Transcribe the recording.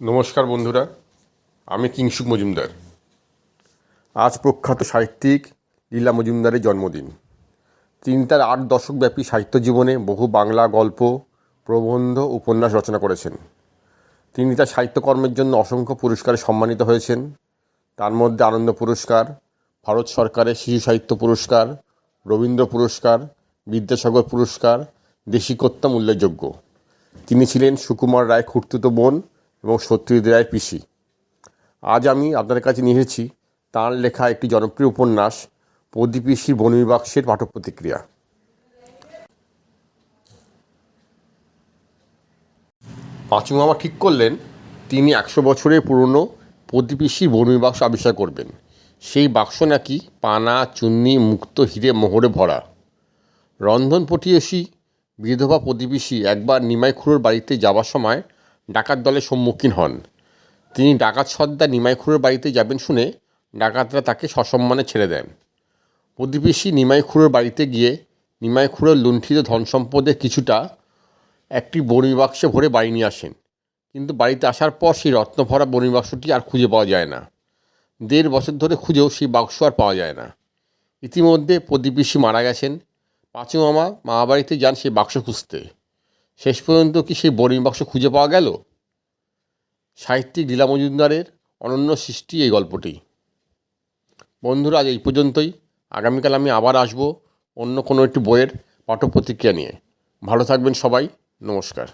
নমস্কার বন্ধুরা, আমি কিংসুক মজুমদার। আজ প্রখ্যাত সাহিত্যিক লীলা মজুমদারের জন্মদিন। তিনি তার আট দশকব্যাপী সাহিত্য জীবনে বহু বাংলা গল্প, প্রবন্ধ, উপন্যাস রচনা করেছেন। তিনি তার সাহিত্যকর্মের জন্য অসংখ্য পুরস্কারে সম্মানিত হয়েছেন। তার মধ্যে আনন্দ পুরস্কার, ভারত সরকারের শিশু সাহিত্য পুরস্কার, রবীন্দ্র পুরস্কার, বিদ্যাসাগর পুরস্কার, দেশিকোত্তম উল্লেখযোগ্য। তিনি ছিলেন সুকুমার রায় খুর্তুতো বোন এবং সত্যজিৎ রায়ের পিসি। আজ আমি আপনাদের কাছে নিয়ে এসেছি তাঁর লেখা একটি জনপ্রিয় উপন্যাস প্রদীপিসির বনবিবাক্সের পাঠক প্রতিক্রিয়া পাঁচু মামা ঠিক করলেন, তিনি একশো বছরের পুরনো প্রদীপিসির বনবিবাক্স আবিষ্কার করবেন। সেই বাক্স নাকি পানা, চুন্নি, মুক্ত, হিরে, মোহরে ভরা। রন্ধন পটিয়সী বিধবা প্রতিবেশী একবার নিমাইখুড়োর বাড়িতে যাবার সময় ডাকাত দলের সম্মুখীন হন। তিনি ডাকাত সর্দার নিমাইখুড়োর বাড়িতে যাবেন শুনে ডাকাতরা তাকে সসম্মানে ছেড়ে দেন। প্রতিবেশী নিমাইখুড়োর বাড়িতে গিয়ে নিমাইখুড়োর লুণ্ঠিত ধন সম্পদের কিছুটা একটি বনিবাক্সে ভরে বাড়ি নিয়ে আসেন। কিন্তু বাড়িতে আসার পর সেই রত্নভরা বনিবাক্সটি আর খুঁজে পাওয়া যায় না। দেড় বছর ধরে খুঁজেও সেই বাক্স আর পাওয়া যায় না। ইতিমধ্যে প্রতিবেশী মারা গেছেন। পাঁচু মামা মামা বাড়িতে যান সেই বাক্স খুঁজতে। শেষ পর্যন্ত কি সেই বোরিং বাক্স খুঁজে পাওয়া গেল? সাহিত্যিক লীলা মজুমদারের অনন্য সৃষ্টি এই গল্পটি। বন্ধুরা, আজ এই পর্যন্তই। আগামীকাল আমি আবার আসব অন্য কোনো একটি বইয়ের পাঠ্য প্রতিক্রিয়া নিয়ে। ভালো থাকবেন সবাই। নমস্কার।